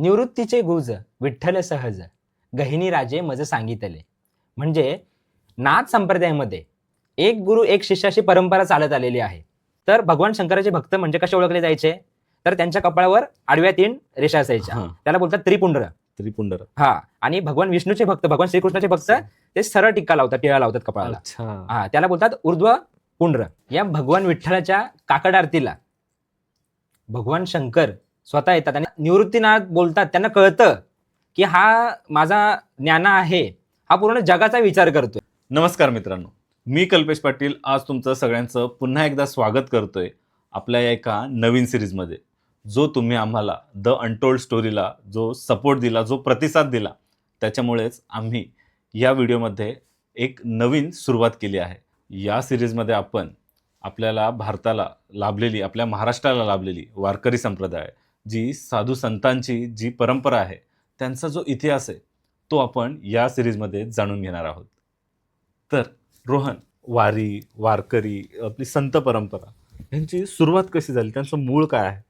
निवृत्तीचे गुज विठ्ठल सहज गहिनी राजे मज सांगितले. म्हणजे नाथ संप्रदायामध्ये एक गुरु एक शिष्याची परंपरा चालत आलेली आहे. तर भगवान शंकराचे भक्त म्हणजे कसे ओळखले जायचे? तर त्यांच्या कपाळावर आडव्या तीन रेषा असायच्या. त्याला बोलतात त्रिपुंड्र. त्रिपुंडर. हा. आणि भगवान विष्णूचे भक्त भगवान श्रीकृष्णाचे भक्त ते सरळ टिक्का लावतात टिळा लावतात कपाळाला. हा. त्याला बोलतात ऊर्ध्व पुंड्र या भगवान विठ्ठलाच्या काकड आरतीला भगवान शंकर स्वतः येतात. आणि निवृत्तीनाथ बोलतात त्यांना कळतं की हा माझा ज्ञाना आहे हा पूर्ण जगाचा विचार करतोय. नमस्कार मित्रांनो. मी कल्पेश पाटील आज तुमचं सगळ्यांचं पुन्हा एकदा स्वागत करतोय आपल्या एका नवीन सिरीजमध्ये. जो तुम्ही आम्हाला द अनटोल्ड स्टोरीला जो सपोर्ट दिला जो प्रतिसाद दिला त्याच्यामुळेच आम्ही या व्हिडिओमध्ये एक नवीन सुरुवात केली आहे. या सिरीजमध्ये आपण आपल्याला भारताला लाभलेली आपल्या महाराष्ट्राला लाभलेली वारकरी संप्रदाय जी साधू संतांची जी परंपरा आहे त्यांचा जो इतिहास आहे तो आपण या सिरीजमध्ये जाणून घेणार आहोत. तर रोहन वारी वारकरी आपली संत परंपरा यांची सुरुवात कशी झाली? त्यांचं मूळ काय आहे?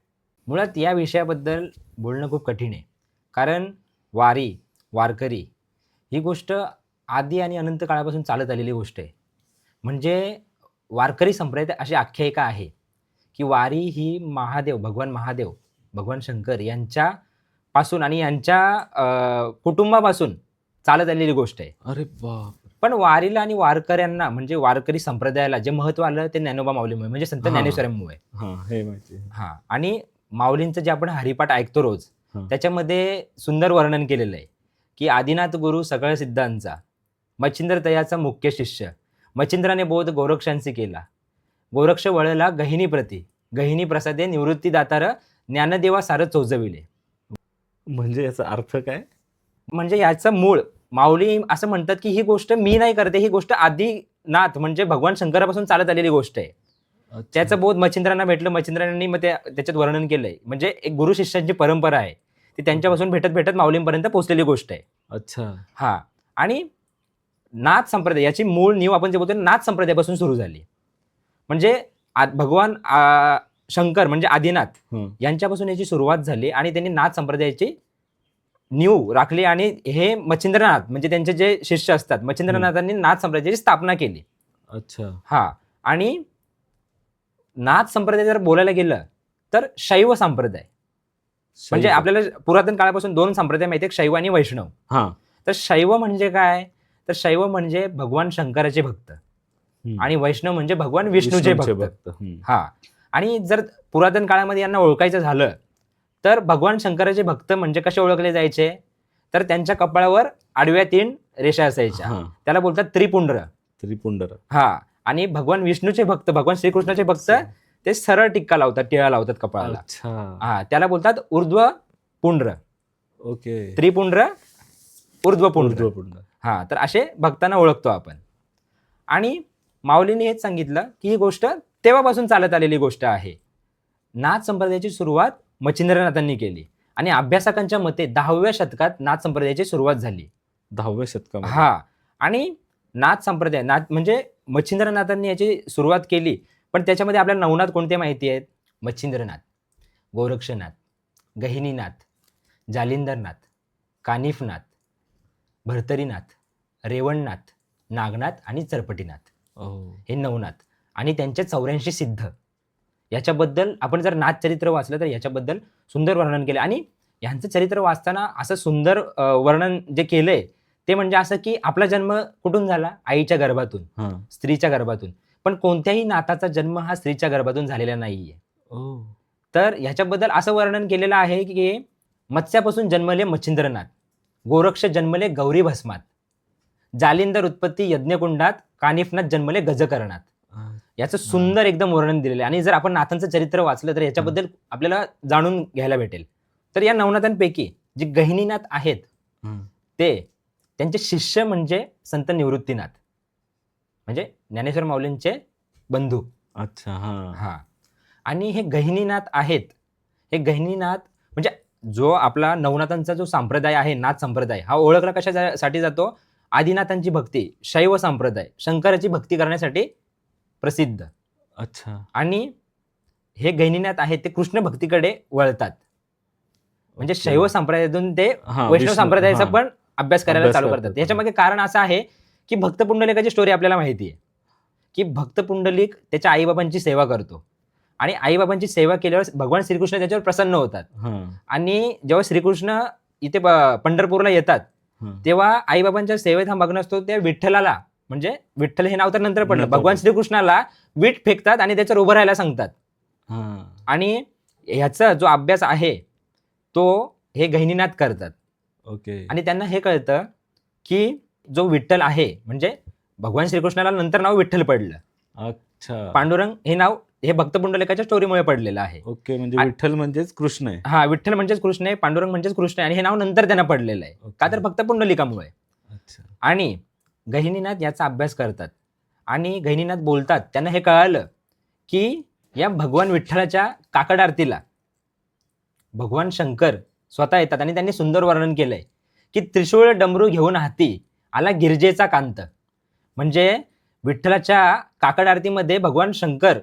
मुळात या विषयाबद्दल बोलणं खूप कठीण आहे. कारण वारी वारकरी ही गोष्ट आदी आणि अनंत काळापासून चालत आलेली गोष्ट आहे. म्हणजे वारकरी संप्रदाय अशी आख्यायिका आहे की वारी ही महादेव भगवान महादेव भगवान शंकर यांच्या पासून आणि यांच्या कुटुंबापासून चालत आलेली गोष्ट आहे अरे बाप पण वारीला आणि वारकऱ्यांना म्हणजे वारकरी संप्रदायाला जे महत्त्व आलं ते ज्ञानोबा माऊलीमुळे म्हणजे संत. ज्ञानेश्वरांमुळे हां माहिती आणि माऊलींचं जे आपण हरिपाठ ऐकतो रोज. त्याच्यामध्ये सुंदर वर्णन केलेलं आहे की आदिनाथ गुरु सगळ्या सिद्धांचा मच्छिंद्र तयाचा मुख्य शिष्य मच्छिंद्राने बोध गोरक्षांशी केला गोरक्ष वळला गहिनी प्रती गहिनी प्रसादे निवृत्ती दातार ज्ञानदेवा सारं चोजविले. म्हणजे याचा अर्थ काय? म्हणजे याचं मूळ माऊली असं म्हणतात की ही गोष्ट मी नाही करते ही गोष्ट आदिनाथ म्हणजे भगवान शंकरापासून चालत आलेली गोष्ट आहे. त्याचं बोध मच्छिंद्रांना भेटलं मच्छिंद्रांनी मग त्या त्याच्यात वर्णन केलंय. म्हणजे एक गुरु शिष्यांची परंपरा आहे. ती त्यांच्यापासून भेटत भेटत माऊलींपर्यंत पोहोचलेली गोष्ट आहे. अच्छा. हा. आणि नाथ संप्रदाय याची मूळ नीव आपण जे बोलतो नाथ संप्रदायापासून सुरू झाली. म्हणजे भगवान शंकर म्हणजे आदिनाथ. यांच्यापासून याची सुरुवात झाली आणि त्यांनी नाथ संप्रदायाची नीव राखली आणि हे मच्छिंद्रनाथ म्हणजे त्यांचे जे शिष्य असतात मच्छिंद्रनाथांनी नाथ संप्रदायाची स्थापना केली. अच्छा. हा. आणि नाथ संप्रदाय जर बोलायला गेलं तर शैव संप्रदाय. म्हणजे. आपल्याला पुरातन काळापासून दोन संप्रदाय माहिती आहेत शैव आणि वैष्णव. हां. तर शैव म्हणजे काय? तर शैव म्हणजे भगवान शंकराचे भक्त. आणि वैष्णव म्हणजे भगवान विष्णूचे भक्त. हं. आणि जर पुरातन काळामध्ये यांना ओळखायचं झालं तर भगवान शंकराचे भक्त म्हणजे कसे ओळखले जायचे? तर त्यांच्या कपाळावर आडव्या तीन रेषा असायच्या. त्याला बोलतात त्रिपुंड्र. त्रिपुंडर. हा. आणि भगवान विष्णूचे भक्त भगवान श्रीकृष्णाचे भक्त ते सरळ टिक्का लावतात टिळा लावतात कपाळाला. हा. त्याला बोलतात ऊर्ध्व पुंड्र ओके. त्रिपुंड्र ऊर्ध्व पुंड्र हा. तर असे भक्तांना ओळखतो आपण. आणि माऊलीने हेच सांगितलं की ही गोष्ट तेव्हापासून चालत आलेली गोष्ट आहे. नाथ संप्रदायाची सुरुवात मच्छिंद्रनाथांनी केली आणि अभ्यासकांच्या मते दहाव्या शतकात नाथ संप्रदायाची सुरुवात झाली. दहाव्या शतकामध्ये? हा. आणि नाथ संप्रदाय नाथ म्हणजे मच्छिंद्रनाथांनी याची सुरुवात केली पण त्याच्यामध्ये आपल्याला नवनाथ कोणते माहिती आहेत? मच्छिंद्रनाथ गोरक्षनाथ गहिनीनाथ जालिंदरनाथ कानिफनाथ भरतरीनाथ रेवणनाथ नागनाथ आणि चरपटीनाथ. हे नवनाथ. आणि त्यांचे चौऱ्याऐंशी सिद्ध. याच्याबद्दल आपण जर नाथ चरित्र वाचलं तर याच्याबद्दल सुंदर वर्णन केलं आणि यांचं चरित्र वाचताना असं सुंदर वर्णन जे केलंय ते म्हणजे असं की आपला जन्म कुठून झाला? आईच्या गर्भातून. स्त्रीच्या गर्भातून. पण कोणत्याही नाताचा जन्म हा स्त्रीच्या गर्भातून झालेला नाहीये. तर ह्याच्याबद्दल असं वर्णन केलेलं आहे की मत्स्यापासून जन्मले मच्छिंद्रनाथ गोरक्ष जन्मले गौरी भस्मात जालिंदर उत्पत्ती यज्ञकुंडात कानिफनाथ जन्मले गजकरणात याचं सुंदर एकदम वर्णन दिलेलं आहे. आणि जर आपण नाथांचं चरित्र वाचलं तर याच्याबद्दल आपल्याला जाणून घ्यायला भेटेल. तर या नवनाथांपैकी जे गहिनीनाथ आहेत. ते त्यांचे शिष्य म्हणजे संत निवृत्तीनाथ. म्हणजे ज्ञानेश्वर माऊलींचे बंधू. अच्छा हां. हा. आणि हे गहिनीनाथ आहेत. हे गहिनीनाथ म्हणजे जो आपला नवनाथांचा जो संप्रदाय आहे नाथ संप्रदाय हा ओळखला कशासाठी जातो? आदिनाथांची भक्ती शैव संप्रदाय शंकराची भक्ती करण्यासाठी प्रसिद्ध. अच्छा. आणि हे गहिनीनाथ आहेत ते कृष्ण भक्तीकडे वळतात. म्हणजे. शैव संप्रदायातून ते हा, वैष्णव विष्णू- संप्रदायाचा हा. पण अभ्यास करायला अभ्यास चालू करतात. करतात. याच्यामागे कारण असं आहे की भक्त पुंडलिकाची स्टोरी आपल्याला माहिती आहे. की भक्त पुंडलिक त्याच्या आईबाबांची सेवा करतो. आणि आईबाबांची सेवा केल्यावर भगवान श्रीकृष्ण त्याच्यावर प्रसन्न होतात. हा, आणि जेव्हा श्रीकृष्ण इथे प- पंढरपूरला येतात हा. तेव्हा आईबाबांच्या सेवेत हा मग्न असतो त्या विठ्ठलाला. म्हणजे विठ्ठल हे नाव तर नंतर पडलं. नंतर भगवान पडलं. श्रीकृष्णाला वीट फेकतात आणि त्याच्यावर उभं राहायला सांगतात. हा. आणि ह्याचा जो अभ्यास आहे तो हे गहिनीनाथ करतात. ओके. आणि त्यांना हे कळतं की जो विठ्ठल आहे म्हणजे भगवान श्रीकृष्णाला नंतर नाव विठ्ठल पडलं. अच्छा. पांडुरंग हे नाव हे भक्त पुंडलिकाच्या स्टोरीमुळे पडलेलं आहे. ओके म्हणजे विठ्ठल म्हणजेच कृष्ण आहे. हा विठ्ठल म्हणजेच कृष्ण आहे पांडुरंग म्हणजेच कृष्ण आहे आणि हे नाव नंतर त्यांना पडलेलं आहे. का तर फक्त पुंडलिकामुळे. अच्छा. आणि गहिनीनाथ याचा अभ्यास करतात. आणि गहिनीनाथ बोलतात त्यांना हे कळालं की या भगवान विठ्ठलाच्या काकड आरतीला भगवान शंकर स्वतः येतात आणि त्यांनी सुंदर वर्णन केलंय की त्रिशूळ डमरू घेऊन हाती आला गिरजेचा कांत. म्हणजे विठ्ठलाच्या काकड आरतीमध्ये भगवान शंकर.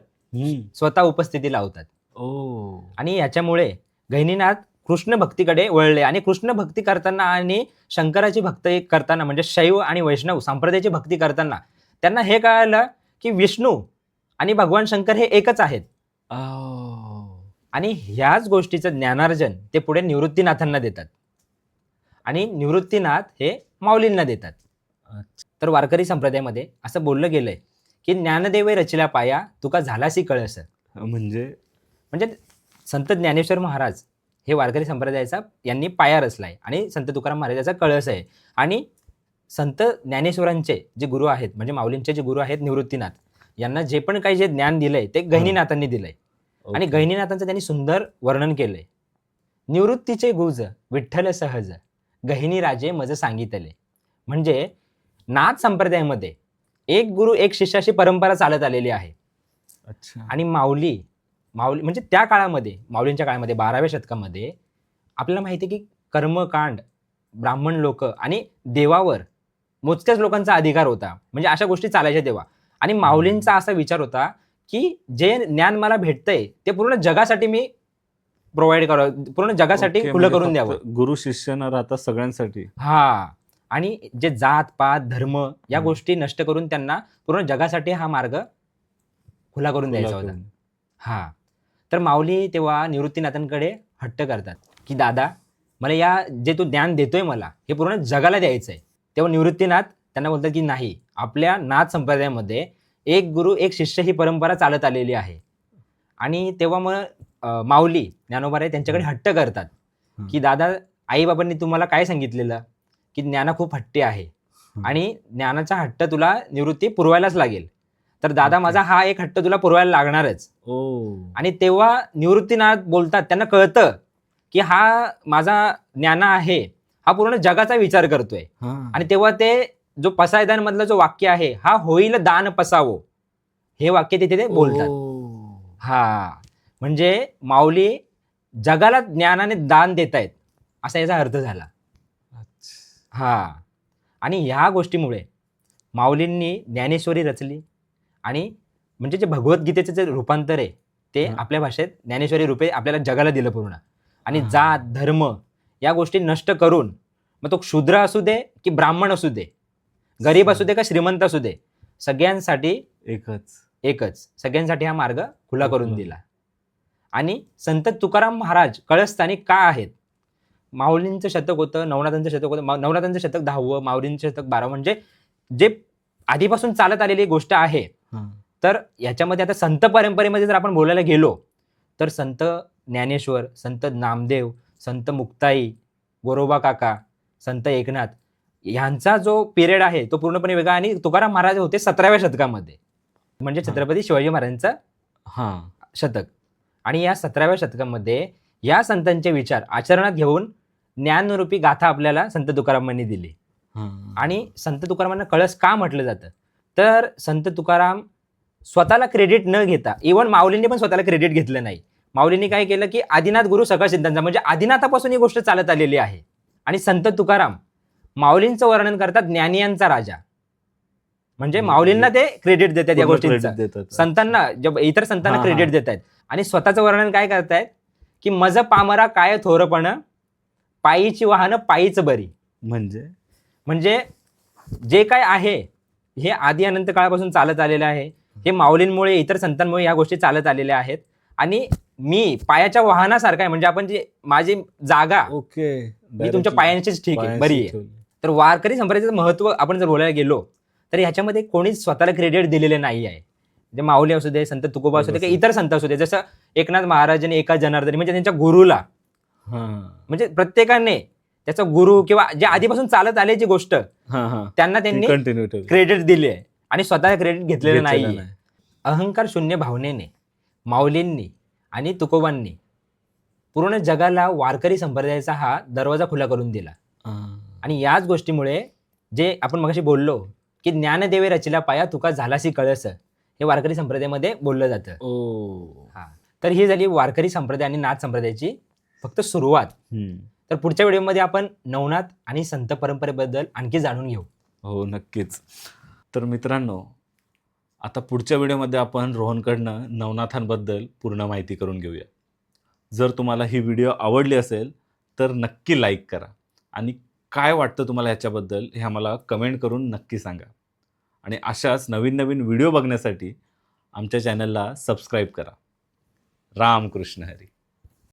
स्वतः उपस्थिती लावतात. ओ. आणि याच्यामुळे गहिनीनाथ कृष्ण भक्तीकडे वळले आणि कृष्ण भक्ती करताना आणि शंकराची भक्ती करताना म्हणजे शैव आणि वैष्णव संप्रदायाची भक्ती करताना त्यांना हे कळालं की विष्णू आणि भगवान शंकर हे एकच आहेत. आणि ह्याच गोष्टीचं ज्ञानार्जन ते पुढे निवृत्तीनाथांना देतात. आणि निवृत्तीनाथ हे माऊलींना देतात. तर वारकरी संप्रदायामध्ये असं बोललं गेलंय की ज्ञानदेवे रचिला पाया तुका झालासी कळस. म्हणजे? म्हणजे संत ज्ञानेश्वर महाराज हे वारकरी संप्रदायाचा यांनी पाया रचलाय आणि संत तुकाराम महाराजाचा कळस आहे. आणि संत ज्ञानेश्वरांचे जे गुरु आहेत म्हणजे माऊलींचे जे गुरु आहेत निवृत्तीनाथ यांना जे पण काही जे ज्ञान दिलंय ते गहिनीनाथांनी दिलंय. आणि. गहिनीनाथांचं त्यांनी सुंदर वर्णन केलंय. निवृत्तीचे गुज विठ्ठल सहज गहिनी राजे मज सांगितले. म्हणजे नाथ संप्रदायामध्ये एक गुरु एक शिष्याची परंपरा चालत आलेली आहे. अच्छा. आणि माऊली माऊली म्हणजे त्या काळामध्ये माऊलींच्या काळामध्ये बाराव्या शतकामध्ये आपल्याला माहिती आहे की कर्मकांड ब्राह्मण लोक आणि देवावर मोजक्याच लोकांचा अधिकार होता. म्हणजे अशा गोष्टी चालायच्या तेव्हा. आणि माऊलींचा असा विचार होता की जे ज्ञान मला भेटतंय ते पूर्ण जगासाठी मी प्रोव्हाइड करावं पूर्ण जगासाठी खुलं म्हणजे करून द्यावं. गुरु शिष्य न राहता सगळ्यांसाठी. हा. आणि जे जात पात धर्म या. गोष्टी नष्ट करून त्यांना पूर्ण जगासाठी हा मार्ग खुला करून द्यायचा होता. हा. तर माऊली तेव्हा निवृत्तीनाथांकडे हट्ट करतात की दादा मला या जे तू ज्ञान देतोय मला हे पूर्ण जगाला द्यायचं आहे तेव्हा निवृत्तीनाथ त्यांना बोलतात की नाही आपल्या नाथ संप्रदायामध्ये एक गुरु एक शिष्य ही परंपरा चालत आलेली आहे. आणि तेव्हा मग माऊली ज्ञानोबाराय त्यांच्याकडे हट्ट करतात. की दादा आईबाबांनी तुम्हाला काय सांगितलेलं? की ज्ञाना खूप हट्टी आहे. आणि ज्ञानाचा हट्ट तुला निवृत्ती पुरवायलाच लागेल. तर दादा. माझा हा एक हट्ट तुला पुरवायला लागणारच ओ आणि तेव्हा निवृत्तीनाथ बोलतात त्यांना कळतं की हा माझा ज्ञाना आहे हा पूर्ण जगाचा विचार करतोय हा. आणि तेव्हा ते जो पसायदान मधलं जो वाक्य आहे हा होईल दान पसावो हे वाक्य तिथे ते बोलतात. हा म्हणजे माऊली जगाला ज्ञानाने दान देत आहेत असा याचा अर्थ झाला. हा आणि ह्या गोष्टीमुळे माऊलींनी ज्ञानेश्वरी रचली आणि म्हणजे जे भगवद्गीतेचं जे रूपांतर आहे ते. आपल्या भाषेत ज्ञानेश्वरी रूपे आपल्याला जगाला दिलं पूर्ण आणि. जात धर्म या गोष्टी नष्ट करून मग तो शूद्र असू दे की ब्राह्मण असू दे गरीब असू दे का श्रीमंत असू दे सगळ्यांसाठी एकच एकच सगळ्यांसाठी हा मार्ग खुला करून. दिला आणि संत तुकाराम महाराज कळस्थानी का आहेत माऊलींचं शतक होतं नवनाथांचं शतक होतं नवनाथांचं शतक दहावं माऊलींचं शतक बारावं म्हणजे जे आधीपासून चालत आलेली गोष्ट आहे. तर याच्यामध्ये आता संत परंपरेमध्ये जर आपण बोलायला गेलो तर संत ज्ञानेश्वर संत नामदेव संत मुक्ताई गोरोबा काका संत एकनाथ ह्यांचा जो पिरियड आहे तो पूर्णपणे वेगळा आणि तुकाराम महाराज होते सतराव्या शतकामध्ये. म्हणजे. छत्रपती शिवाजी महाराजांचं हा. शतक. आणि या सतराव्या शतकामध्ये या संतांचे विचार आचरणात घेऊन ज्ञानरूपी गाथा आपल्याला संत तुकारामांनी दिली. आणि संत तुकारामांना कळस का म्हटलं जातं? तर संत तुकाराम स्वतःला क्रेडिट न घेता इव्हन माऊलींनी पण स्वतःला क्रेडिट घेतलं नाही. माऊलींनी काय केलं की आदिनाथ गुरु सकळ सिद्धांचा म्हणजे आदिनाथापासून ही गोष्ट चालत आलेली आहे. आणि संत तुकाराम माऊलींचं वर्णन करतात ज्ञानियांचा राजा. म्हणजे माऊलींना ते क्रेडिट देतात या गोष्टींचं. देतात. संतांना इतर संतांना क्रेडिट. देत आहेत आणि स्वतःचं वर्णन काय करतायत? की मज पामरा काय थोरपण पायीची वाहनं पायीच बरी. म्हणजे? म्हणजे जे काय आहे हे आधी अनंत काळापासून चालत आलेलं आहे. हे माऊलींमुळे इतर संतांमुळे या गोष्टी चालत आलेल्या आहेत. आणि मी पायाच्या वाहनासारखा आहे. म्हणजे आपण जे माझी जागा ओके. मी तुमच्या पायांचीच ठीक आहे. बरी आहे. तर वारकरी संप्रदायाचं महत्त्व आपण जर बोलायला गेलो तर ह्याच्यामध्ये कोणीच स्वतःला क्रेडिट दिलेले नाही आहे. म्हणजे माऊली असू दे संत तुकोबा असू दे किंवा इतर संत असू दे जसं एकनाथ महाराजांनी एका जनार्दनी म्हणजे त्यांच्या गुरुला. म्हणजे प्रत्येकाने त्याचा गुरु किंवा जे आधीपासून चालत आल्याची गोष्ट त्यांना त्यांनी कंटिन्यू क्रेडिट दिली आणि स्वतः क्रेडिट घेतलेलं नाही. अहंकार शून्य भावनेने माऊलींनी आणि तुकोबांनी पूर्ण जगाला वारकरी संप्रदायाचा हा दरवाजा खुला करून दिला. आणि याच गोष्टीमुळे जे आपण मगाशी बोललो की ज्ञानदेवे रचिला पाया तुका झालासी कळस हे वारकरी संप्रदायामध्ये बोललं जातं. ओ. हा. तर ही झाली वारकरी संप्रदाय आणि नाथ संप्रदायाची फक्त सुरुवात. तर पुढच्या व्हिडिओमध्ये आपण नवनाथ आणि संत परंपरेबद्दल आणखी जाणून घेऊ. हो नक्कीच. तर मित्रांनो आता पुढच्या व्हिडिओमध्ये आपण रोहनकडनं नवनाथांबद्दल पूर्ण माहिती करून घेऊया. जर तुम्हाला ही व्हिडिओ आवडली असेल तर नक्की लाईक करा आणि काय वाटतं तुम्हाला ह्याच्याबद्दल हे आम्हाला कमेंट करून नक्की सांगा. आणि अशाच नवीन नवीन व्हिडिओ बघण्यासाठी आमच्या चॅनलला सबस्क्राईब करा. रामकृष्ण हरी.